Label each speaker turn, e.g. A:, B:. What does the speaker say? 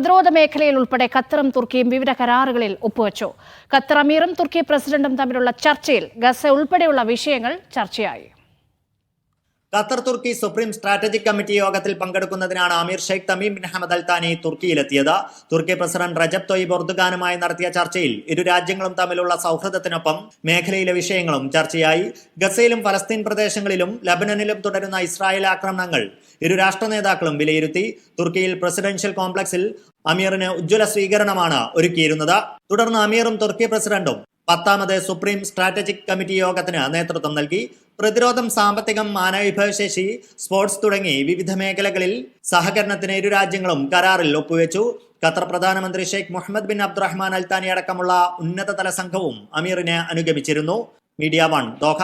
A: പ്രതിരോധ മേഖലയിൽ ഉൾപ്പെടെ ഖത്തറും തുർക്കിയും വിവിധ കരാറുകളിൽ ഒപ്പുവച്ചു. ഖത്തർ അമീറും തുർക്കി പ്രസിഡന്റും തമ്മിലുള്ള ചർച്ചയിൽ ഗസ ഉൾപ്പെടെയുള്ള വിഷയങ്ങൾ ചർച്ചയായി.
B: ഖത്തർ തുർക്കി സുപ്രീം സ്ട്രാറ്റജിക് കമ്മിറ്റി യോഗത്തിൽ പങ്കെടുക്കുന്നതിനാണ് അമീർ Sheikh Tamim bin Hamad Al തുർക്കിയിലെത്തിയത്. തുർക്കി പ്രസിഡന്റ് റജബ് തൊയ്ബ് ഒർദുഗാനുമായി നടത്തിയ ചർച്ചയിൽ ഇരു രാജ്യങ്ങളും തമ്മിലുള്ള സൗഹൃദത്തിനൊപ്പം മേഖലയിലെ വിഷയങ്ങളും ചർച്ചയായി. ഗസയിലും ഫലസ്തീൻ പ്രദേശങ്ങളിലും ലബനനിലും തുടരുന്ന ഇസ്രായേൽ ആക്രമണങ്ങൾ ഇരു രാഷ്ട്ര നേതാക്കളും വിലയിരുത്തി. തുർക്കിയിൽ പ്രസിഡൻഷ്യൽ കോംപ്ലക്സിൽ അമീറിന് ഉജ്ജ്വല സ്വീകരണമാണ് ഒരുക്കിയിരുന്നത്. തുടർന്ന് അമീറും തുർക്കി പ്രസിഡന്റും പത്താമത് സുപ്രീം സ്ട്രാറ്റജിക് കമ്മിറ്റി യോഗത്തിന് നേതൃത്വം നൽകി. പ്രതിരോധം സാമ്പത്തികം മാനവവിഭവശേഷി സ്പോർട്സ് തുടങ്ങി വിവിധ മേഖലകളിൽ സഹകരണത്തിന് ഇരു രാജ്യങ്ങളും കരാറിൽ ഒപ്പുവെച്ചു. ഖത്തർ പ്രധാനമന്ത്രി Sheikh Mohammed bin Abdulrahman Al Thani അടക്കമുള്ള ഉന്നതതല സംഘവും അമീറിനെ അനുഗമിച്ചിരുന്നു. Media one Doha.